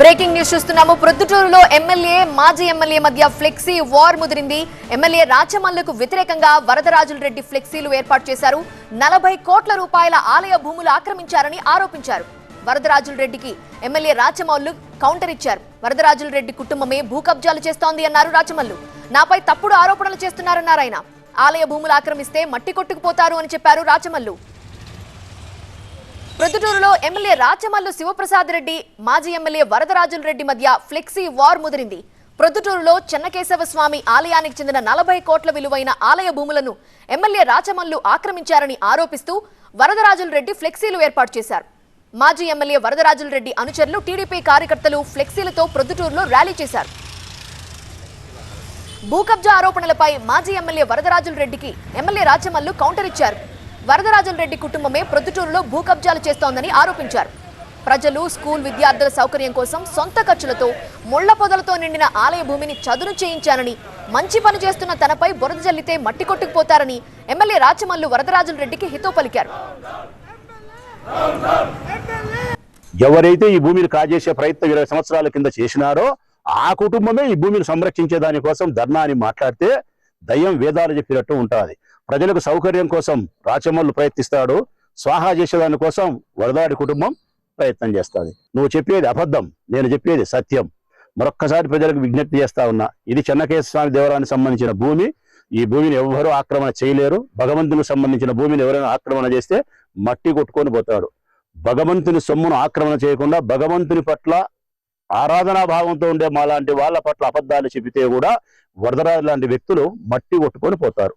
Breaking news చూస్తున్నాము. ప్రొద్దుటూరులో MLA మాజీ ఎమ్మెల్యే మధ్య ఫ్లెక్సీ వార్ ముదిరింది. ఎమ్మెల్యే రాచమల్లకు వ్యతిరేకంగా వరదరాజుల రెడ్డి ఫ్లెక్సీలు ఏర్పాటు చేశారు. నలభై కోట్ల రూపాయల ఆలయ భూములు ఆక్రమించారని ఆరోపించారు. వరదరాజుల రెడ్డికి ఎమ్మెల్యే రాచమల్లు కౌంటర్ ఇచ్చారు. వరదరాజుల రెడ్డి కుటుంబమే భూ కబ్జాలు చేస్తోంది అన్నారు రాచమల్లు. నాపై తప్పుడు ఆరోపణలు చేస్తున్నారన్నారు ఆయన. ఆలయ భూములు ఆక్రమిస్తే మట్టి కొట్టుకుపోతారు అని చెప్పారు రాచమల్లు. ప్రొద్దుటూరులో ఎమ్మెల్యే రాచమల్లు శివప్రసాద్ రెడ్డి మాజీ ఎమ్మెల్యే వరదరాజుల రెడ్డి మధ్య ఫ్లెక్సీ వార్ ముదిరింది. ప్రొద్దుటూరులో చెన్నకేశవ స్వామి ఆలయానికి చెందిన నలభై కోట్ల విలువైన ఆలయ భూములను ఎమ్మెల్యే రాచమల్లు ఆక్రమించారని ఆరోపిస్తూ వరదరాజుల రెడ్డి ఫ్లెక్సీలు ఏర్పాటు చేశారు. మాజీ ఎమ్మెల్యే వరదరాజుల రెడ్డి అనుచరులు టీడీపీ కార్యకర్తలు ఫ్లెక్సీలతో ప్రొద్దుటూరులో ర్యాలీ చేశారు. భూకబ్జా ఆరోపణలపై మాజీ ఎమ్మెల్యే వరదరాజుల రెడ్డికి ఎమ్మెల్యే రాచమల్లు కౌంటర్ ఇచ్చారు. రెడ్డి కుటుంబమే ప్రొద్దుటూరులో భూ కబ్జాలు చేస్తోందని ఆరోపించారు. ప్రజలు స్కూల్ విద్యార్థుల సౌకర్యం కోసం సొంత ఖర్చులతో ముళ్ళ పొదలతో నిండిన ఆలయ భూమిని చదును చేయించానని మంచి పని చేస్తున్న తనపై బురద జల్లితే మట్టి కొట్టుకుపోతారని ఎమ్మెల్యే రాచమల్లు వరదరాజన్ రెడ్డికి హితో పలికారు. ఎవరైతే ఈ భూమిని కాజేసే ప్రయత్నం ఇరవై సంవత్సరాల కింద చేసినారో ఆ కుటుంబమే ఈ భూమిని సంరక్షించే దానికోసం ధర్నా అని మాట్లాడితే దయ్యం వేదాలు చెప్పినట్టు ఉంటుంది. ప్రజలకు సౌకర్యం కోసం రాచమల్లు ప్రయత్నిస్తాడు. స్వాహా చేసేదాని కోసం వరదాడి కుటుంబం ప్రయత్నం చేస్తుంది. నువ్వు చెప్పేది అబద్ధం నేను చెప్పేది సత్యం. మరొక్కసారి ప్రజలకు విజ్ఞప్తి చేస్తా ఉన్నా ఇది చెన్నకేశ్వర స్వామి దేవరానికి సంబంధించిన భూమి. ఈ భూమిని ఎవ్వరూ ఆక్రమణ చేయలేరు. భగవంతునికి సంబంధించిన భూమిని ఎవరైనా ఆక్రమణ చేస్తే మట్టి కొట్టుకొని పోతాడు. భగవంతుని సొమ్మును ఆక్రమణ చేయకుండా భగవంతుని పట్ల ఆరాధనా భావంతో ఉండే మా లాంటి వాళ్ళ పట్ల అబద్ధాలు చెబితే కూడా వరదరాజు లాంటి వ్యక్తులు మట్టి కొట్టుకొని పోతారు.